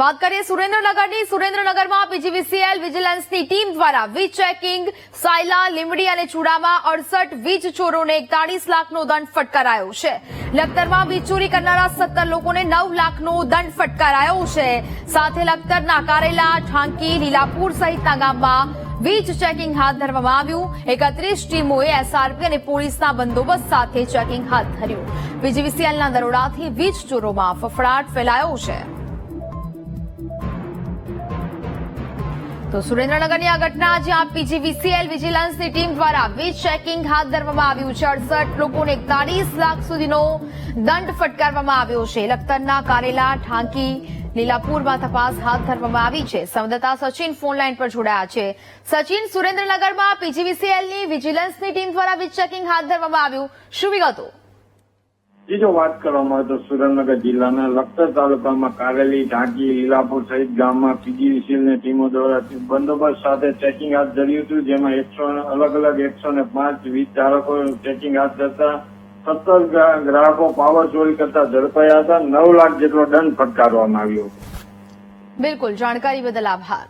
વાત કરીએ સુરેન્દ્રનગરની. સુરેન્દ્રનગરમાં પીજીવીસીએલ વિજિલન્સની ટીમ દ્વારા વીજ ચેકિંગ, સાયલા લીમડી અને ચુડામાં અડસઠ વીજ ચોરોને એકતાળીસ લાખનો દંડ ફટકારાયો છે. લખતરમાં વીજ ચોરી કરનારા સત્તર લોકોને નવ લાખનો દંડ ફટકારાયો છે. સાથે લખતરના કારેલા ઠાંકી લીલાપુર સહિતના ગામમાં વીજ ચેકિંગ હાથ ધરવામાં આવ્યું. એકત્રીસ ટીમોએ એસઆરપી અને પોલીસના બંદોબસ્ત સાથે ચેકિંગ હાથ ધર્યું. પીજીવીસીએલના દરોડાથી વીજ ચોરોમાં ફફડાટ ફેલાયો છે. તો સુરેન્દ્રનગરની આ ઘટના જ્યાં પીજીવીસીએલ વિજિલન્સની ટીમ દ્વારા વીજ ચેકિંગ હાથ ધરવામાં આવ્યું છે અડસઠ લોકોને એકતાળીસ લાખ સુધીનો દંડ ફટકારવામાં આવ્યો છે. લખતરના કારેલા ઠાંકી લીલાપુરમાં તપાસ હાથ ધરવામાં આવી છે. સંવાદદાતા સચિન ફોનલાઈન પર જોડાયા છે. સચિન, સુરેન્દ્રનગરમાં પીજીવીસીએલની વિજિલન્સની ટીમ દ્વારા વીજ ચેકિંગ હાથ ધરવામાં આવ્યું. શું વિગતો? બીજો વાત કરવામાં આવે તો સુરેન્દ્રનગર જિલ્લાના લખતર તાલુકામાં કારેલી, ઢાંકી, લીલાપુર સહિત ગામમાં પીજીવીસીએલની ટીમો દ્વારા બંદોબસ્ત સાથે ચેકિંગ હાથ ધર્યું હતું, જેમાં એકસો અલગ અલગ એકસો ને પાંચ વીજ ધારકો ચેકિંગ હાથ ધરતા, સત્તર ગ્રાહકો પાવર ચોરી કરતા ઝડપાયા હતા, નવ લાખ જેટલો દંડ ફટકારવામાં આવ્યો બિલકુલ, જાણકારી બદલ આભાર.